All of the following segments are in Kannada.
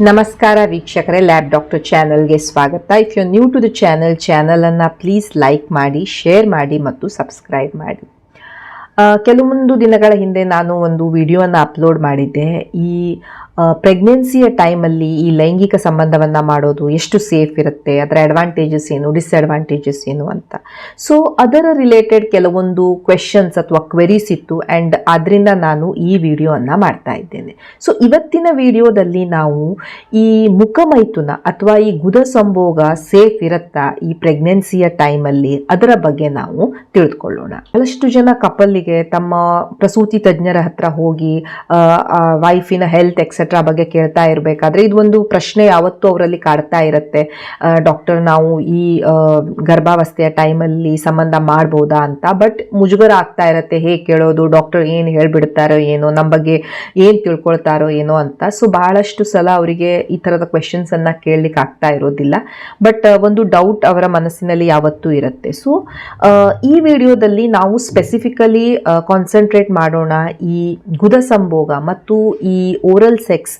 ನಮಸ್ಕಾರ ವೀಕ್ಷಕರೇ ಲ್ಯಾಬ್ ಡಾಕ್ಟರ್ ಚಾನಲ್ಗೆ ಸ್ವಾಗತ. If you new to the channel ಚಾನಲನ್ನು ಪ್ಲೀಸ್ ಲೈಕ್ ಮಾಡಿ ಶೇರ್ ಮಾಡಿ ಮತ್ತು ಸಬ್ಸ್ಕ್ರೈಬ್ ಮಾಡಿ. ಕೆಲವೊಂದು ದಿನಗಳ ಹಿಂದೆ ನಾನು ಒಂದು ವಿಡಿಯೋನ ಅಪ್ಲೋಡ್ ಮಾಡಿದ್ದೆ. ಈ ಪ್ರೆಗ್ನೆನ್ಸಿಯ ಟೈಮಲ್ಲಿ ಈ ಲೈಂಗಿಕ ಸಂಬಂಧವನ್ನು ಮಾಡೋದು ಎಷ್ಟು ಸೇಫ್ ಇರುತ್ತೆ, ಅದರ ಅಡ್ವಾಂಟೇಜಸ್ ಏನು ಡಿಸ್ಅಡ್ವಾಂಟೇಜಸ್ ಏನು ಅಂತ. ಸೊ ಅದರ ರಿಲೇಟೆಡ್ ಕೆಲವೊಂದು ಕ್ವೆಶನ್ಸ್ ಅಥವಾ ಕ್ವೆರೀಸ್ ಇತ್ತು ಆ್ಯಂಡ್ ಅದರಿಂದ ನಾನು ಈ ವಿಡಿಯೋವನ್ನು ಮಾಡ್ತಾ ಇದ್ದೇನೆ. ಸೊ ಇವತ್ತಿನ ವಿಡಿಯೋದಲ್ಲಿ ನಾವು ಈ ಮುಖಮೈಥುನ ಅಥವಾ ಈ ಗುದ ಸಂಭೋಗ ಸೇಫ್ ಇರುತ್ತಾ ಈ ಪ್ರೆಗ್ನೆನ್ಸಿಯ ಟೈಮಲ್ಲಿ ಅದರ ಬಗ್ಗೆ ನಾವು ತಿಳಿದುಕೊಳ್ಳೋಣ ಬಹಳಷ್ಟು ಜನ ಕಪಲ್ಲಿಗೆ ತಮ್ಮ ಪ್ರಸೂತಿ ತಜ್ಞರ ಹತ್ರ ಹೋಗಿ ವೈಫಿನ ಹೆಲ್ತ್ ಎಕ್ಸೆಟ್ರಾ ಬಗ್ಗೆ ಕೇಳ್ತಾ ಇರಬೇಕಾದ್ರೆ ಇದೊಂದು ಪ್ರಶ್ನೆ ಯಾವತ್ತೂ ಅವರಲ್ಲಿ ಕಾಡ್ತಾ ಇರುತ್ತೆ. ಡಾಕ್ಟರ್ ನಾವು ಈ ಗರ್ಭಾವಸ್ಥೆಯ ಟೈಮಲ್ಲಿ ಸಂಬಂಧ ಮಾಡ್ಬೋದಾ ಅಂತ. ಬಟ್ ಮುಜುಗರ ಆಗ್ತಾ ಇರುತ್ತೆ, ಹೇಗೆ ಕೇಳೋದು? ಡಾಕ್ಟರ್ ಏನು ಹೇಳ್ಬಿಡ್ತಾರೋ ಏನೋ ನಮ್ಮ ಬಗ್ಗೆ ಏನು ತಿಳ್ಕೊಳ್ತಾರೋ ಏನೋ ಅಂತ. ಸೊ ಬಹಳಷ್ಟು ಸಲ ಅವರಿಗೆ ಈ ಥರದ ಕ್ವೆಶನ್ಸನ್ನು ಕೇಳಲಿಕ್ಕೆ ಆಗ್ತಾ ಇರೋದಿಲ್ಲ. ಬಟ್ ಒಂದು ಡೌಟ್ ಅವರ ಮನಸ್ಸಿನಲ್ಲಿ ಯಾವತ್ತೂ ಇರುತ್ತೆ. ಸೊ ಈ ವಿಡಿಯೋದಲ್ಲಿ ನಾವು ಸ್ಪೆಸಿಫಿಕಲಿ ಕಾನ್ಸಂಟ್ರೇಟ್ ಮಾಡೋಣ ಈ ಗುದ ಸಂಭೋಗ ಮತ್ತು ಈ ಓರಲ್ ಸೆಕ್ಸ್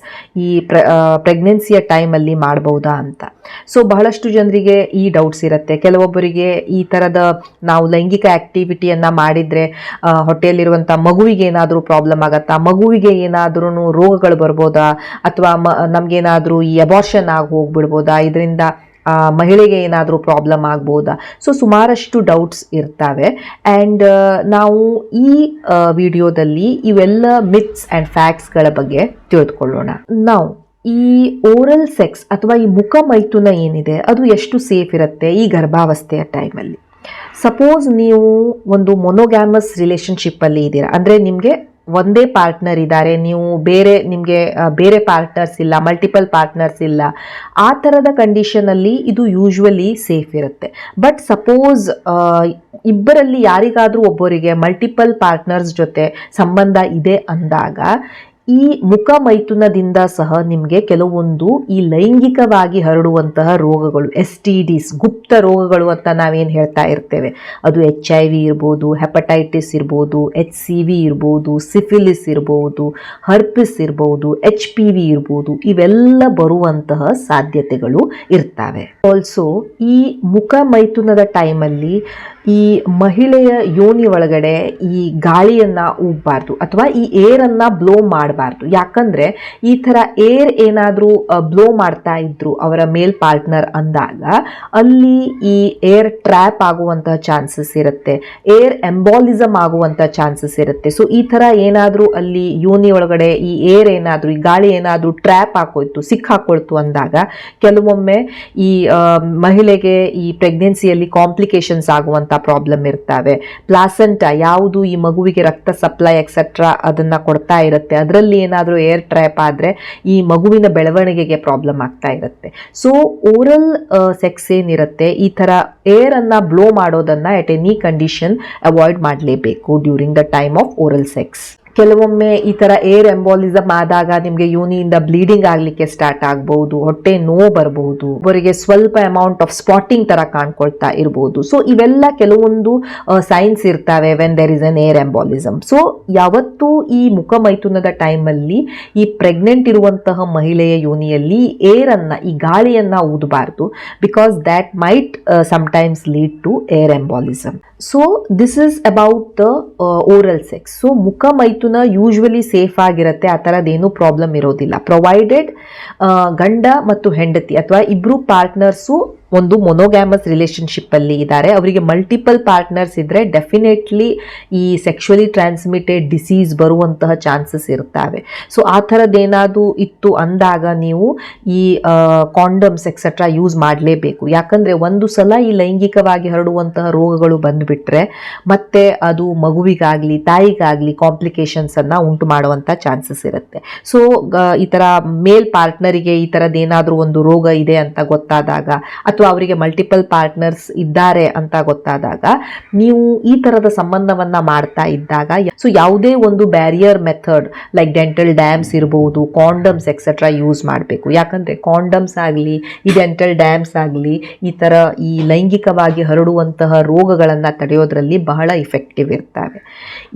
ಈ ಪ್ರ ಪ್ರೆಗ್ನೆನ್ಸಿಯ ಟೈಮಲ್ಲಿ ಮಾಡ್ಬೋದಾ ಅಂತ. ಸೊ ಬಹಳಷ್ಟು ಜನರಿಗೆ ಈ ಡೌಟ್ಸ್ ಇರುತ್ತೆ. ಕೆಲವೊಬ್ಬರಿಗೆ ಈ ಥರದ ನಾವು ಲೈಂಗಿಕ ಆ್ಯಕ್ಟಿವಿಟಿಯನ್ನು ಮಾಡಿದರೆ ಹೊಟ್ಟೆಯಲ್ಲಿರುವಂಥ ಮಗುವಿಗೆ ಏನಾದರೂ ಪ್ರಾಬ್ಲಮ್ ಆಗತ್ತಾ? ಮಗುವಿಗೆ ಏನಾದ್ರೂ ರೋಗಗಳು ಬರ್ಬೋದಾ? ಅಥವಾ ಮ, ನಮಗೇನಾದರೂ ಈ ಅಬಾರ್ಷನ್ ಆಗಿ ಹೋಗ್ಬಿಡ್ಬೋದಾ? ಇದರಿಂದ ಮಹಿಳೆಗೆ ಏನಾದರೂ ಪ್ರಾಬ್ಲಮ್ ಆಗ್ಬೋದಾ? ಸೊ ಸುಮಾರಷ್ಟು ಡೌಟ್ಸ್ ಇರ್ತವೆ. ಆ್ಯಂಡ್ ನಾವು ಈ ವಿಡಿಯೋದಲ್ಲಿ ಇವೆಲ್ಲ ಮಿತ್ಸ್ ಆ್ಯಂಡ್ ಫ್ಯಾಕ್ಟ್ಸ್ಗಳ ಬಗ್ಗೆ ತಿಳಿದುಕೊಳ್ಳೋಣ ನಾವು ಈ ಓರಲ್ ಸೆಕ್ಸ್ ಅಥವಾ ಈ ಮುಖ ಮೈಥುನ ಏನಿದೆ? ಅದು ಎಷ್ಟು ಸೇಫ್ ಇರುತ್ತೆ ಈ ಗರ್ಭಾವಸ್ಥೆಯ ಟೈಮಲ್ಲಿ ಸಪೋಸ್ ನೀವು ಒಂದು ಮೊನೋಗ್ಯಾಮಸ್ ರಿಲೇಷನ್ಶಿಪ್ಪಲ್ಲಿ ಇದ್ದೀರಾ. ಅಂದರೆ ನಿಮಗೆ ಒಂದೇ ಪಾರ್ಟ್ನರ್ ಇದ್ದಾರೆ. ನೀವು ಬೇರೆ, ನಿಮಗೆ ಬೇರೆ ಪಾರ್ಟ್ನರ್ಸ್ ಇಲ್ಲ ಮಲ್ಟಿಪಲ್ ಪಾರ್ಟ್ನರ್ಸ್ ಇಲ್ಲ. ಆ ಥರದ ಕಂಡೀಷನಲ್ಲಿ ಇದು ಯೂಶ್ವಲಿ ಸೇಫ್ ಇರುತ್ತೆ. ಬಟ್ ಸಪೋಸ್ ಇಬ್ಬರಲ್ಲಿ ಯಾರಿಗಾದರೂ ಒಬ್ಬರಿಗೆ ಮಲ್ಟಿಪಲ್ ಪಾರ್ಟ್ನರ್ಸ್ ಜೊತೆ ಸಂಬಂಧ ಇದೆ ಅಂದಾಗ ಈ ಮುಖ ಮೈಥುನದಿಂದ ಸಹ ನಿಮಗೆ ಕೆಲವೊಂದು ಈ ಲೈಂಗಿಕವಾಗಿ ಹರಡುವಂತಹ ರೋಗಗಳು ಎಸ್ ಟಿ ಡಿಸ್ ಗುಪ್ತ ರೋಗಗಳು ಅಂತ ನಾವೇನು ಹೇಳ್ತಾ ಇರ್ತೇವೆ. ಅದು ಎಚ್ ಐ ವಿ ಇರ್ಬೋದು ಹೆಪಟೈಟಿಸ್ ಇರ್ಬೋದು ಎಚ್ ಸಿ ವಿ ಇರ್ಬೋದು ಸಿಫಿಲಿಸ್ ಇರ್ಬೋದು ಹರ್ಪಿಸ್ ಇರ್ಬೋದು ಎಚ್ ಪಿ ವಿ ಇರ್ಬೋದು, ಇವೆಲ್ಲ ಬರುವಂತಹ ಸಾಧ್ಯತೆಗಳು ಇರ್ತವೆ. ಆಲ್ಸೋ ಈ ಮುಖ ಮೈಥುನದ ಟೈಮಲ್ಲಿ ಈ ಮಹಿಳೆಯ ಯೋನಿ ಒಳಗಡೆ ಈ ಗಾಳಿಯನ್ನ ಊಬಾರ್ದು ಅಥವಾ ಈ ಏರನ್ನು ಬ್ಲೋ ಮಾಡಬಾರ್ದು. ಯಾಕಂದ್ರೆ ಈ ಥರ ಏರ್ ಏನಾದರೂ ಬ್ಲೋ ಮಾಡ್ತಾ ಇದ್ರು ಅವರ ಮೇಲ್ ಪಾರ್ಟ್ನರ್ ಅಂದಾಗ ಅಲ್ಲಿ ಈ ಏರ್ ಟ್ರ್ಯಾಪ್ ಆಗುವಂತಹ ಚಾನ್ಸಸ್ ಇರುತ್ತೆ. ಏರ್ ಎಂಬಾಲಿಸಮ್ ಆಗುವಂಥ ಚಾನ್ಸಸ್ ಇರುತ್ತೆ. ಸೊ ಈ ಥರ ಏನಾದರೂ ಅಲ್ಲಿ ಯೋನಿ ಒಳಗಡೆ ಈ ಏರ್ ಏನಾದರೂ, ಈ ಗಾಳಿ ಏನಾದರೂ ಟ್ರ್ಯಾಪ್ ಹಾಕೋಯ್ತು ಸಿಕ್ಕಾಕೊಳ್ತು ಅಂದಾಗ ಕೆಲವೊಮ್ಮೆ ಈ ಮಹಿಳೆಗೆ ಈ ಪ್ರೆಗ್ನೆನ್ಸಿಯಲ್ಲಿ ಕಾಂಪ್ಲಿಕೇಶನ್ಸ್ ಆಗುವಂಥ ಪ್ರಾಬ್ಲಮ್ ಇರ್ತವೆ. ಪ್ಲಾಸೆಂಟ ಯಾವುದು, ಈ ಮಗುವಿಗೆ ರಕ್ತ ಸಪ್ಲೈ ಎಕ್ಸೆಟ್ರಾ ಅದನ್ನ ಕೊಡ್ತಾ ಇರುತ್ತೆ. ಅದರಲ್ಲಿ ಏನಾದರೂ ಏರ್ ಟ್ರ್ಯಾಪ್ ಆದರೆ ಈ ಮಗುವಿನ ಬೆಳವಣಿಗೆಗೆ ಪ್ರಾಬ್ಲಮ್ ಆಗ್ತಾ ಇರುತ್ತೆ. ಸೊ ಓರಲ್ ಸೆಕ್ಸ್ ಏನಿರುತ್ತೆ, ಈ ಥರ ಏರ್ ಅನ್ನ ಬ್ಲೋ ಮಾಡೋದನ್ನ ಎಟ್ ಎನಿ ಕಂಡೀಷನ್ ಅವಾಯ್ಡ್ ಮಾಡಲೇಬೇಕು during the time of oral sex ಕೆಲವೊಮ್ಮೆ ಈ ಥರ ಏರ್ ಎಂಬಾಲಿಸಮ್ ಆದಾಗ ನಿಮಗೆ ಯೂನಿಯಿಂದ ಬ್ಲೀಡಿಂಗ್ ಆಗಲಿಕ್ಕೆ ಸ್ಟಾರ್ಟ್ ಆಗಬಹುದು ಹೊಟ್ಟೆ ನೋವು ಬರಬಹುದು ಅವರಿಗೆ ಸ್ವಲ್ಪ ಅಮೌಂಟ್ ಆಫ್ ಸ್ಪಾಟಿಂಗ್ ತರ ಕಾಣ್ಕೊಳ್ತಾ ಇರಬಹುದು ಸೊ ಇವೆಲ್ಲ ಕೆಲವೊಂದು ಸೈನ್ಸ್ ಇರ್ತವೆ when there is an air embolism so ಯಾವತ್ತೂ ಈ ಮುಖ ಮೈಥುನದ ಟೈಮಲ್ಲಿ ಈ ಪ್ರೆಗ್ನೆಂಟ್ ಇರುವಂತಹ ಮಹಿಳೆಯ ಯೋನಿಯಲ್ಲಿ ಏರ್ ಅನ್ನ, ಈ ಗಾಳಿಯನ್ನ ಊದಬಾರ್ದು because that might sometimes lead to air embolism so this is about the oral sex so ಮುಖ ಮೈಥುನ ಯೂಶ್ವಲಿ ಸೇಫ್ ಆಗಿರುತ್ತೆ, ಆ ಥರದ್ದೇನು ಪ್ರಾಬ್ಲಮ್ ಇರೋದಿಲ್ಲ. ಪ್ರೊವೈಡೆಡ್ ಗಂಡ ಮತ್ತು ಹೆಂಡತಿ ಅಥವಾ ಇಬ್ಬರು ಪಾರ್ಟ್ನರ್ಸು ಒಂದು ಮೊನೋಗ್ಯಾಮಸ್ ರಿಲೇಷನ್ಶಿಪ್ ಅಲ್ಲಿ ಇದ್ದಾರೆ. ಅವರಿಗೆ ಮಲ್ಟಿಪಲ್ ಪಾರ್ಟ್ನರ್ಸ್ ಇದ್ದರೆ ಡೆಫಿನೆಟ್ಲಿ ಈ ಸೆಕ್ಷುವಲಿ ಟ್ರಾನ್ಸ್ಮಿಟೆಡ್ ಡಿಸೀಸ್ ಬರುವಂತಹ ಚಾನ್ಸಸ್ ಇರ್ತವೆ ಸೊ ಆ ಥರದ್ದೇನಾದರೂ ಇತ್ತು ಅಂದಾಗ ನೀವು ಈ ಕಾಂಡಮ್ಸ್ ಎಕ್ಸೆಟ್ರಾ ಯೂಸ್ ಮಾಡಲೇಬೇಕು. ಯಾಕಂದ್ರೆ ಒಂದು ಸಲ ಈ ಲೈಂಗಿಕವಾಗಿ ಹರಡುವಂತಹ ರೋಗಗಳು ಬಂದುಬಿಟ್ರೆ ಮತ್ತೆ ಅದು ಮಗುವಿಗಾಗಲಿ, ತಾಯಿಗಾಗಲಿ ಕಾಂಪ್ಲಿಕೇಶನ್ಸ್ ಅನ್ನ ಉಂಟು ಮಾಡುವಂಥ ಚಾನ್ಸಸ್ ಇರುತ್ತೆ. ಸೊ ಈ ಥರ ಮೇಲ್ ಪಾರ್ಟ್ನರಿಗೆ ಈ ಥರದ್ದೇನಾದರೂ ಒಂದು ರೋಗ ಇದೆ ಅಂತ ಗೊತ್ತಾದಾಗ ಅಥವಾ ಅಥವಾ ಅವರಿಗೆ ಮಲ್ಟಿಪಲ್ ಪಾರ್ಟ್ನರ್ಸ್ ಇದ್ದಾರೆ ಅಂತ ಗೊತ್ತಾದಾಗ ನೀವು ಈ ತರದ ಸಂಬಂಧವನ್ನ ಮಾಡ್ತಾ ಇದ್ದಾಗ ಸೊ ಯಾವುದೇ ಒಂದು barrier method like dental dams ಇರಬಹುದು ಕಾಂಡಮ್ಸ್ ಎಕ್ಸೆಟ್ರಾ ಯೂಸ್ ಮಾಡಬೇಕು. ಯಾಕಂದ್ರೆ ಕಾಂಡಮ್ಸ್ ಆಗಲಿ, ಈ ಡೆಂಟಲ್ ಡ್ಯಾಮ್ಸ್ ಆಗಲಿ ಈ ತರ ಈ ಲೈಂಗಿಕವಾಗಿ ಹರಡುವಂತಹ ರೋಗಗಳನ್ನು ತಡೆಯೋದ್ರಲ್ಲಿ ಬಹಳ ಇಫೆಕ್ಟಿವ್ ಇರ್ತವೆ.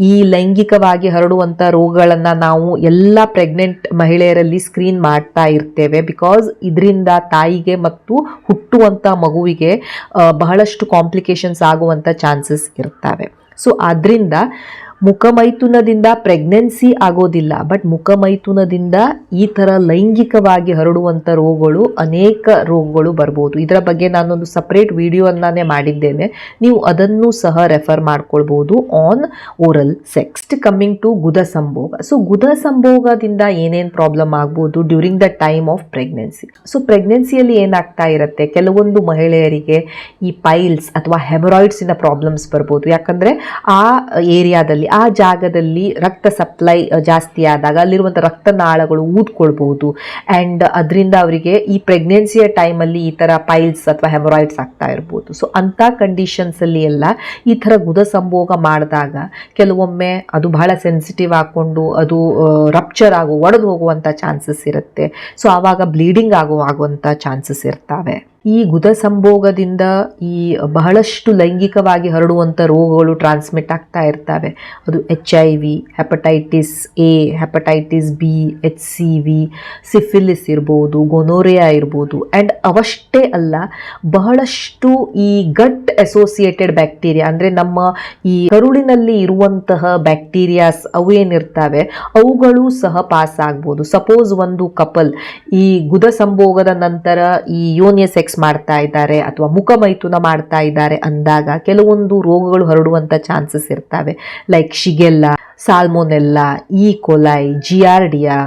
ಈ ಲೈಂಗಿಕವಾಗಿ ಹರಡುವಂತಹ ರೋಗಗಳನ್ನು ನಾವು ಎಲ್ಲ ಪ್ರೆಗ್ನೆಂಟ್ ಮಹಿಳೆಯರಲ್ಲಿ ಸ್ಕ್ರೀನ್ ಮಾಡ್ತಾ ಇರ್ತೇವೆ ಬಿಕಾಸ್ ಇದರಿಂದ ತಾಯಿಗೆ ಮತ್ತು ಹುಟ್ಟುವಂಥ ಮಗುವಿಗೆ ಬಹಳಷ್ಟು ಕಾಂಪ್ಲಿಕೇಶನ್ಸ್ ಆಗುವಂಥ ಚಾನ್ಸಸ್ ಇರ್ತವೆ ಸೊ ಆದ್ದರಿಂದ ಮುಖಮೈಥುನದಿಂದ ಪ್ರೆಗ್ನೆನ್ಸಿ ಆಗೋದಿಲ್ಲ. ಬಟ್ ಮುಖಮೈಥುನದಿಂದ ಈ ಥರ ಲೈಂಗಿಕವಾಗಿ ಹರಡುವಂಥ ರೋಗಗಳು ಅನೇಕ ರೋಗಗಳು ಬರ್ಬೋದು. ಇದರ ಬಗ್ಗೆ ನಾನೊಂದು ಸಪ್ರೇಟ್ ವಿಡಿಯೋನ್ನೇ ಮಾಡಿದ್ದೇನೆ. ನೀವು ಅದನ್ನು ಸಹ ರೆಫರ್ ಮಾಡ್ಕೊಳ್ಬೋದು on oral sex coming to ಗುದ ಸಂಭೋಗ. ಸೊ ಗುದ ಸಂಭೋಗದಿಂದ ಏನೇನು ಪ್ರಾಬ್ಲಮ್ ಆಗ್ಬೋದು during the time of pregnancy so ಪ್ರೆಗ್ನೆನ್ಸಿಯಲ್ಲಿ ಏನಾಗ್ತಾ ಇರುತ್ತೆ? ಕೆಲವೊಂದು ಮಹಿಳೆಯರಿಗೆ ಈ ಪೈಲ್ಸ್ ಅಥವಾ ಹೆಮರಾಯ್ಡ್ಸಿನ ಪ್ರಾಬ್ಲಮ್ಸ್ ಬರ್ಬೋದು. ಯಾಕಂದರೆ ಆ ಏರಿಯಾದಲ್ಲಿ ಆ ಜಾಗದಲ್ಲಿ ರಕ್ತ ಸಪ್ಲೈ ಜಾಸ್ತಿ ಆದಾಗ ಅಲ್ಲಿರುವಂಥ ರಕ್ತನಾಳಗಳು ಊದ್ಕೊಳ್ಬಹುದು. ಆ್ಯಂಡ್ ಅದರಿಂದ ಅವರಿಗೆ ಈ ಪ್ರೆಗ್ನೆನ್ಸಿಯ ಟೈಮಲ್ಲಿ ಈ ಥರ ಪೈಲ್ಸ್ ಅಥವಾ ಹೆಮರಾಯ್ಡ್ಸ್ ಆಗ್ತಾ ಇರ್ಬೋದು. ಸೊ ಅಂಥ ಕಂಡೀಷನ್ಸಲ್ಲಿ ಎಲ್ಲ ಈ ಥರ ಗುದ ಸಂಭೋಗ ಮಾಡಿದಾಗ ಕೆಲವೊಮ್ಮೆ ಅದು ಬಹಳ ಸೆನ್ಸಿಟಿವ್ ಹಾಕ್ಕೊಂಡು ಅದು ರಪ್ಚರ್ ಆಗೋ, ಒಡೆದು ಹೋಗುವಂಥ ಚಾನ್ಸಸ್ ಇರುತ್ತೆ. ಸೊ ಆವಾಗ ಬ್ಲೀಡಿಂಗ್ ಆಗೋ ಚಾನ್ಸಸ್ ಇರ್ತವೆ. ಈ ಗುದ ಸಂಭೋಗದಿಂದ ಈ ಬಹಳಷ್ಟು ಲೈಂಗಿಕವಾಗಿ ಹರಡುವಂಥ ರೋಗಗಳು ಟ್ರಾನ್ಸ್ಮಿಟ್ ಆಗ್ತಾ ಇರ್ತವೆ. ಅದು H I V hepatitis A hepatitis B H C V syphilis ಇರ್ಬೋದು ಗೊನೋರಿಯಾ ಇರ್ಬೋದು. ಆ್ಯಂಡ್ ಅವಷ್ಟೇ ಅಲ್ಲ, ಬಹಳಷ್ಟು ಈ ಗಟ್ ಅಸೋಸಿಯೇಟೆಡ್ ಬ್ಯಾಕ್ಟೀರಿಯಾ ಅಂದರೆ ನಮ್ಮ ಈ ಕರುಳಿನಲ್ಲಿ ಇರುವಂತಹ ಬ್ಯಾಕ್ಟೀರಿಯಾಸ್ ಅವು ಏನಿರ್ತವೆ, ಅವುಗಳು ಸಹ ಪಾಸ್ ಆಗ್ಬೋದು. ಸಪೋಸ್ ಒಂದು ಕಪಲ್ ಈ ಗುದ ಸಂಭೋಗದ ನಂತರ ಈ ಯೋನಿಯ ಸೆಕ್ಸ್ ಮಾಡ್ತಾ ಇದ್ದಾರೆ ಅಥವಾ ಮುಖಮೈಥುನ ಮಾಡ್ತಾ ಇದ್ದಾರೆ ಅಂದಾಗ ಕೆಲವೊಂದು ರೋಗಗಳು ಹರಡುವಂಥ ಚಾನ್ಸಸ್ ಇರ್ತವೆ. ಲೈಕ್ ಶಿಗೆಲ್ಲ, ಸಾಲ್ಮೋನೆಲ್ಲಾ ಈ ಕೊಲೈ ಜಿಯಾರ್ಡಿಯಾ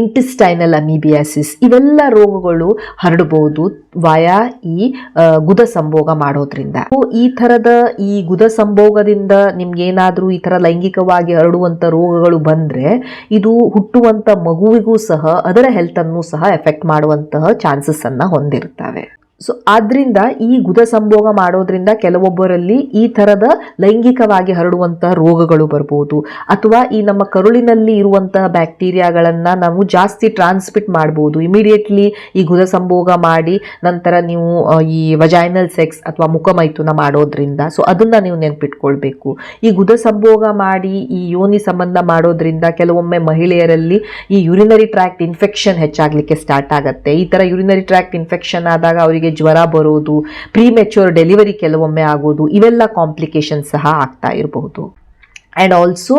ಇಂಟಿಸ್ಟೈನಲ್ ಅಮೀಬಿಯಾಸಿಸ್ ಇವೆಲ್ಲ ರೋಗಗಳು ಹರಡಬಹುದು ವಯಾ ಈ ಗುದ ಸಂಭೋಗ ಮಾಡೋದ್ರಿಂದ. ಈ ಥರದ ಈ ಗುದ ಸಂಭೋಗದಿಂದ ನಿಮ್ಗೇನಾದರೂ ಈ ಥರ ಲೈಂಗಿಕವಾಗಿ ಹರಡುವಂಥ ರೋಗಗಳು ಬಂದರೆ ಇದು ಹುಟ್ಟುವಂಥ ಮಗುವಿಗೂ ಸಹ, ಅದರ ಹೆಲ್ತನ್ನು ಸಹ ಎಫೆಕ್ಟ್ ಮಾಡುವಂತಹ ಚಾನ್ಸಸ್ ಅನ್ನ ಹೊಂದಿರ್ತವೆ. ಸೊ ಆದ್ರಿಂದ ಈ ಗುದ ಸಂಭೋಗ ಮಾಡೋದ್ರಿಂದ ಕೆಲವೊಬ್ಬರಲ್ಲಿ ಈ ಥರದ ಲೈಂಗಿಕವಾಗಿ ಹರಡುವಂತಹ ರೋಗಗಳು ಬರ್ಬೋದು. ಅಥವಾ ಈ ನಮ್ಮ ಕರುಳಿನಲ್ಲಿ ಇರುವಂತಹ ಬ್ಯಾಕ್ಟೀರಿಯಾಗಳನ್ನು ನಾವು ಜಾಸ್ತಿ ಟ್ರಾನ್ಸ್ಮಿಟ್ ಮಾಡ್ಬೋದು. ಇಮಿಡಿಯೇಟ್ಲಿ ಈ ಗುದ ಸಂಭೋಗ ಮಾಡಿ ನಂತರ ನೀವು ಈ ವಜೈನಲ್ ಸೆಕ್ಸ್ ಅಥವಾ ಮುಖಮೈಥುನ ಮಾಡೋದ್ರಿಂದ. ಸೊ ಅದನ್ನ ನೀವು ನೆನಪಿಟ್ಕೊಳ್ಬೇಕು. ಈ ಗುದ ಸಂಭೋಗ ಮಾಡಿ ಈ ಯೋನಿ ಸಂಬಂಧ ಮಾಡೋದ್ರಿಂದ ಕೆಲವೊಮ್ಮೆ ಮಹಿಳೆಯರಲ್ಲಿ ಈ ಯುರಿನರಿ ಟ್ರ್ಯಾಕ್ಟ್ ಇನ್ಫೆಕ್ಷನ್ ಹೆಚ್ಚಾಗ್ಲಿಕ್ಕೆ ಸ್ಟಾರ್ಟ್ ಆಗುತ್ತೆ. ಈ ತರ ಯುರಿನರಿ ಟ್ರ್ಯಾಕ್ಟ್ ಇನ್ಫೆಕ್ಷನ್ ಆದಾಗ ಅವರಿಗೆ ಜ್ವರ ಬರೋದು ಪ್ರೀಮೆಚ್ಯೂರ್ ಡೆಲಿವರಿ ಕೆಲವೊಮ್ಮೆ ಆಗೋದು ಇವೆಲ್ಲ ಕಾಂಪ್ಲಿಕೇಶನ್ ಸಹ ಆಗ್ತಾ ಇರಬಹುದು. ಆ್ಯಂಡ್ ಆಲ್ಸೋ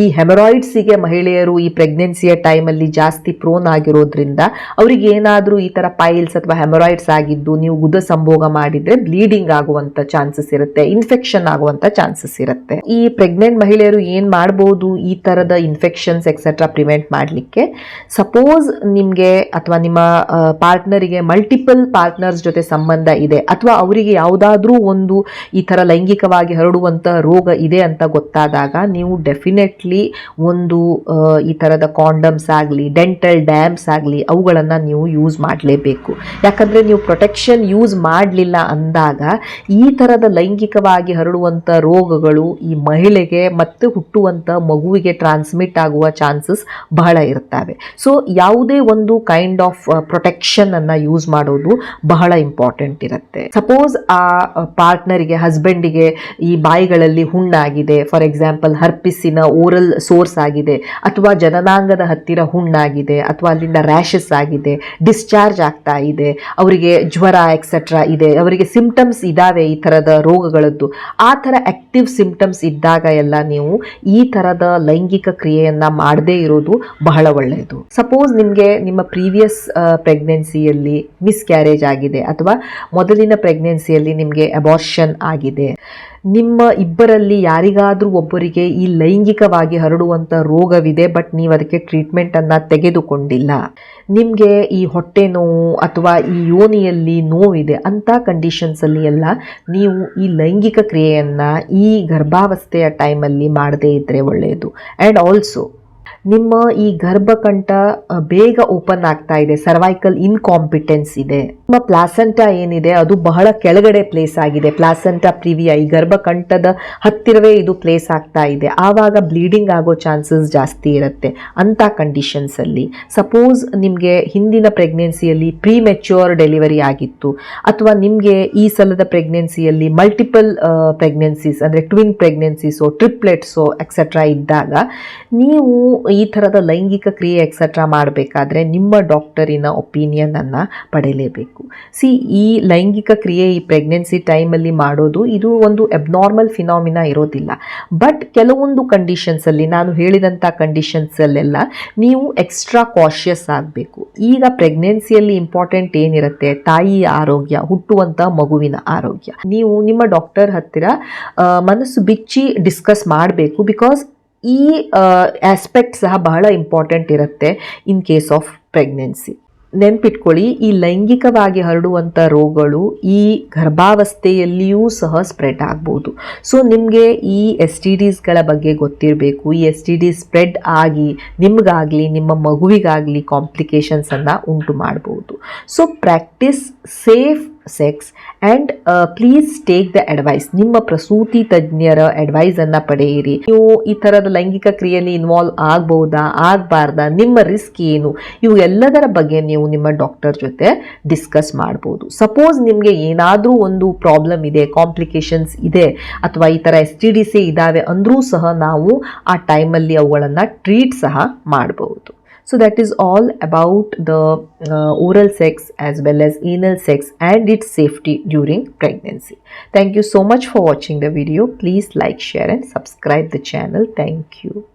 ಈ ಹೆಮರಾಯ್ಡ್ಸಿಗೆ ಮಹಿಳೆಯರು ಈ ಪ್ರೆಗ್ನೆನ್ಸಿಯ ಟೈಮಲ್ಲಿ ಜಾಸ್ತಿ ಪ್ರೋನ್ ಆಗಿರೋದ್ರಿಂದ ಅವರಿಗೆ ಏನಾದರೂ ಈ ಥರ ಪೈಲ್ಸ್ ಅಥವಾ ಹೆಮರಾಯ್ಡ್ಸ್ ಆಗಿದ್ದು ನೀವು ಗುದ ಸಂಭೋಗ ಮಾಡಿದರೆ ಬ್ಲೀಡಿಂಗ್ ಆಗುವಂಥ ಚಾನ್ಸಸ್ ಇರುತ್ತೆ ಇನ್ಫೆಕ್ಷನ್ ಆಗುವಂಥ ಚಾನ್ಸಸ್ ಇರುತ್ತೆ. ಈ ಪ್ರೆಗ್ನೆಂಟ್ ಮಹಿಳೆಯರು ಏನು ಮಾಡ್ಬೋದು? ಈ ಥರದ ಇನ್ಫೆಕ್ಷನ್ಸ್ ಎಕ್ಸೆಟ್ರಾ ಪ್ರಿವೆಂಟ್ ಮಾಡಲಿಕ್ಕೆ. ಸಪೋಸ್ ನಿಮಗೆ ಅಥವಾ ನಿಮ್ಮ ಪಾರ್ಟ್ನರಿಗೆ ಮಲ್ಟಿಪಲ್ ಪಾರ್ಟ್ನರ್ಸ್ ಜೊತೆ ಸಂಬಂಧ ಇದೆ, ಅಥವಾ ಅವರಿಗೆ ಯಾವುದಾದ್ರೂ ಒಂದು ಈ ಥರ ಲೈಂಗಿಕವಾಗಿ ಹರಡುವಂಥ ರೋಗ ಇದೆ ಅಂತ ಗೊತ್ತಾದಾಗ ನೀವು ಡೆಫಿನೆಟ್ಲಿ ಒಂದು ಈ ಥರದ ಕಾಂಡಮ್ಸ್ ಆಗಲಿ ಡೆಂಟಲ್ ಡ್ಯಾಮ್ಸ್ ಆಗಲಿ ಅವುಗಳನ್ನು ನೀವು ಯೂಸ್ ಮಾಡಲೇಬೇಕು. ಯಾಕಂದರೆ ನೀವು ಪ್ರೊಟೆಕ್ಷನ್ ಯೂಸ್ ಮಾಡಲಿಲ್ಲ ಅಂದಾಗ ಈ ಥರದ ಲೈಂಗಿಕವಾಗಿ ಹರಡುವಂಥ ರೋಗಗಳು ಈ ಮಹಿಳೆಗೆ ಮತ್ತು ಹುಟ್ಟುವಂಥ ಮಗುವಿಗೆ ಟ್ರಾನ್ಸ್ಮಿಟ್ ಆಗುವ ಚಾನ್ಸಸ್ ಬಹಳ ಇರ್ತವೆ. ಸೊ ಯಾವುದೇ ಒಂದು ಕೈಂಡ್ ಆಫ್ ಪ್ರೊಟೆಕ್ಷನ್ ಅನ್ನ ಯೂಸ್ ಮಾಡೋದು ಬಹಳ ಇಂಪಾರ್ಟೆಂಟ್ ಇರುತ್ತೆ. ಸಪೋಸ್ ಆ ಪಾರ್ಟ್ನರಿಗೆ ಹಸ್ಬೆಂಡಿಗೆ ಈ ಬಾಯಿಗಳಲ್ಲಿ ಹುಣ್ಣಾಗಿದೆ ಫಾರ್ ಎಕ್ಸಾಂಪಲ್ ಹರ್ಪಿಸಿನ ಓರಲ್ ಸೋರ್ಸ್ ಆಗಿದೆ ಅಥವಾ ಜನನಾಂಗದ ಹತ್ತಿರ ಹುಣ್ಣಾಗಿದೆ ಅಥವಾ ಅಲ್ಲಿಂದ ರ್ಯಾಷಸ್ ಆಗಿದೆ, ಡಿಸ್ಚಾರ್ಜ್ ಆಗ್ತಾ ಇದೆ, ಅವರಿಗೆ ಜ್ವರ ಎಕ್ಸೆಟ್ರಾ ಇದೆ, ಅವರಿಗೆ ಸಿಂಪ್ಟಮ್ಸ್ ಇದ್ದಾವೆ ಈ ಥರದ ರೋಗಗಳದ್ದು. ಆ ಥರ ಆಕ್ಟಿವ್ ಸಿಂಪ್ಟಮ್ಸ್ ಇದ್ದಾಗ ಎಲ್ಲ ನೀವು ಈ ಥರದ ಲೈಂಗಿಕ ಕ್ರಿಯೆಯನ್ನು ಮಾಡದೇ ಇರೋದು ಬಹಳ ಒಳ್ಳೆಯದು. ಸಪೋಸ್ ನಿಮಗೆ ನಿಮ್ಮ ಪ್ರೀವಿಯಸ್ ಪ್ರೆಗ್ನೆನ್ಸಿಯಲ್ಲಿ ಮಿಸ್ಕ್ಯಾರೇಜ್ ಆಗಿದೆ ಅಥವಾ ಮೊದಲಿನ ಪ್ರೆಗ್ನೆನ್ಸಿಯಲ್ಲಿ ನಿಮಗೆ ಅಬಾರ್ಷನ್ ಆಗಿದೆ. ನಿಮ್ಮ ಇಬ್ಬರಲ್ಲಿ ಯಾರಿಗಾದರೂ ಒಬ್ಬರಿಗೆ ಈ ಲೈಂಗಿಕವಾಗಿ ಹರಡುವಂಥ ರೋಗವಿದೆ ಬಟ್ ನೀವು ಅದಕ್ಕೆ ಟ್ರೀಟ್ಮೆಂಟನ್ನು ತೆಗೆದುಕೊಂಡಿಲ್ಲ. ನಿಮಗೆ ಈ ಹೊಟ್ಟೆ ನೋವು ಅಥವಾ ಈ ಯೋನಿಯಲ್ಲಿ ನೋವಿದೆ ಅಂಥ ಕಂಡೀಷನ್ಸಲ್ಲಿ ಎಲ್ಲ ನೀವು ಈ ಲೈಂಗಿಕ ಕ್ರಿಯೆಯನ್ನು ಈ ಗರ್ಭಾವಸ್ಥೆಯ ಟೈಮಲ್ಲಿ ಮಾಡದೇ ಇದ್ದರೆ ಒಳ್ಳೆಯದು ಆ್ಯಂಡ್ ಆಲ್ಸೋ ನಿಮ್ಮ ಈ ಗರ್ಭಕಂಠ ಬೇಗ ಓಪನ್ ಆಗ್ತಾ ಇದೆ ಸರ್ವೈಕಲ್ ಇನ್ಕಾಂಪಿಟೆನ್ಸ್ ಇದೆ. ನಿಮ್ಮ ಪ್ಲಾಸೆಂಟಾ ಏನಿದೆ, ಅದು ಬಹಳ ಕೆಳಗಡೆ ಪ್ಲೇಸ್ ಆಗಿದೆ. ಪ್ಲಾಸೆಂಟಾ ಪ್ರಿವಿಯ, ಈ ಗರ್ಭಕಂಠದ ಹತ್ತಿರವೇ ಇದು ಪ್ಲೇಸ್ ಆಗ್ತಾ ಇದೆ. ಆವಾಗ ಬ್ಲೀಡಿಂಗ್ ಆಗೋ ಚಾನ್ಸಸ್ ಜಾಸ್ತಿ ಇರುತ್ತೆ ಅಂಥ ಕಂಡೀಷನ್ಸಲ್ಲಿ ಸಪೋಸ್ ನಿಮಗೆ ಹಿಂದಿನ ಪ್ರೆಗ್ನೆನ್ಸಿಯಲ್ಲಿ ಪ್ರೀ ಮೆಚ್ಯೂರ್ ಡೆಲಿವರಿ ಆಗಿತ್ತು, ಅಥವಾ ನಿಮಗೆ ಈ ಸಲದ ಪ್ರೆಗ್ನೆನ್ಸಿಯಲ್ಲಿ ಮಲ್ಟಿಪಲ್ ಪ್ರೆಗ್ನೆನ್ಸೀಸ್ ಅಂದರೆ ಟ್ವಿನ್ ಪ್ರೆಗ್ನೆನ್ಸೀಸೋ ಟ್ರಿಪ್ಲೆಟ್ಸೋ ಎಕ್ಸೆಟ್ರಾ ಇದ್ದಾಗ, ನೀವು ಈ ಥರದ ಲೈಂಗಿಕ ಕ್ರಿಯೆ ಎಕ್ಸೆಟ್ರಾ ಮಾಡಬೇಕಾದ್ರೆ ನಿಮ್ಮ ಡಾಕ್ಟರಿನ ಒಪಿನಿಯನನ್ನು ಪಡೆಯಲೇಬೇಕು. ಸಿ ಈ ಲೈಂಗಿಕ ಕ್ರಿಯೆ ಈ ಪ್ರೆಗ್ನೆನ್ಸಿ ಟೈಮಲ್ಲಿ ಮಾಡೋದು ಇದು ಒಂದು ಅಬ್ನಾರ್ಮಲ್ ಫಿನಾಮಿನಾ ಇರೋದಿಲ್ಲ. ಬಟ್ ಕೆಲವೊಂದು ಕಂಡೀಷನ್ಸಲ್ಲಿ ನಾನು ಹೇಳಿದಂಥ ಕಂಡೀಷನ್ಸಲ್ಲೆಲ್ಲ ನೀವು ಎಕ್ಸ್ಟ್ರಾ ಕಾಷಿಯಸ್ ಆಗಬೇಕು. ಈಗ ಪ್ರೆಗ್ನೆನ್ಸಿಯಲ್ಲಿ ಇಂಪಾರ್ಟೆಂಟ್ ಏನಿರುತ್ತೆ? ತಾಯಿಯ ಆರೋಗ್ಯ ಹುಟ್ಟುವಂಥ ಮಗುವಿನ ಆರೋಗ್ಯ. ನೀವು ನಿಮ್ಮ ಡಾಕ್ಟರ್ ಹತ್ತಿರ ಮನಸ್ಸು ಬಿಚ್ಚಿ ಡಿಸ್ಕಸ್ ಮಾಡಬೇಕು ಬಿಕಾಸ್ ಈ ಆಸ್ಪೆಕ್ಟ್ ಸಹ ಬಹಳ ಇಂಪಾರ್ಟೆಂಟ್ ಇರುತ್ತೆ ಇನ್ ಕೇಸ್ ಆಫ್ ಪ್ರೆಗ್ನೆನ್ಸಿ ನೆನ್ಪಿಟ್ಕೊಳ್ಳಿ, ಈ ಲೈಂಗಿಕವಾಗಿ ಹರಡುವಂಥ ರೋಗಗಳು ಈ ಗರ್ಭಾವಸ್ಥೆಯಲ್ಲಿಯೂ ಸಹ ಸ್ಪ್ರೆಡ್ ಆಗ್ಬೋದು. ಸೊ ನಿಮಗೆ ಈ ಎಸ್ ಟಿ ಡಿಸ್ಗಳ ಬಗ್ಗೆ ಗೊತ್ತಿರಬೇಕು. ಈ ಎಸ್ ಟಿ ಡಿ ಸ್ಪ್ರೆಡ್ ಆಗಿ ನಿಮಗಾಗಲಿ, ನಿಮ್ಮ ಮಗುವಿಗಾಗಲಿ ಕಾಂಪ್ಲಿಕೇಶನ್ಸನ್ನು ಉಂಟು ಮಾಡ್ಬೋದು. So practise safe sex and please take the advice ನಿಮ್ಮ ಪ್ರಸೂತಿ ತಜ್ಞರ ಅಡ್ವೈಸನ್ನು ಪಡೆಯಿರಿ. ನೀವು ಈ ಥರದ ಲೈಂಗಿಕ ಕ್ರಿಯೆಯಲ್ಲಿ ಇನ್ವಾಲ್ವ್ ಆಗ್ಬೋದಾ? ಆಗಬಾರ್ದಾ? ನಿಮ್ಮ ರಿಸ್ಕ್ ಏನು? ಇವು ಎಲ್ಲದರ ಬಗ್ಗೆ ನೀವು ನಿಮ್ಮ ಡಾಕ್ಟರ್ ಜೊತೆ ಡಿಸ್ಕಸ್ ಮಾಡ್ಬೋದು. ಸಪೋಸ್ ನಿಮಗೆ ಏನಾದರೂ ಒಂದು ಪ್ರಾಬ್ಲಮ್ ಇದೆ ಕಾಂಪ್ಲಿಕೇಶನ್ಸ್ ಇದೆ, ಅಥವಾ ಈ ಥರ ಎಸ್ ಟಿ ಡಿ ಸಿ ಇದ್ದಾವೆ ಅಂದರೂ ಸಹ ನಾವು ಆ ಟೈಮಲ್ಲಿ ಅವುಗಳನ್ನು ಟ್ರೀಟ್ ಸಹ ಮಾಡಬಹುದು So that is all about the uh, oral sex as well as anal sex and its safety during pregnancy. Thank you so much for watching the video. Please like, share and subscribe the channel. Thank you.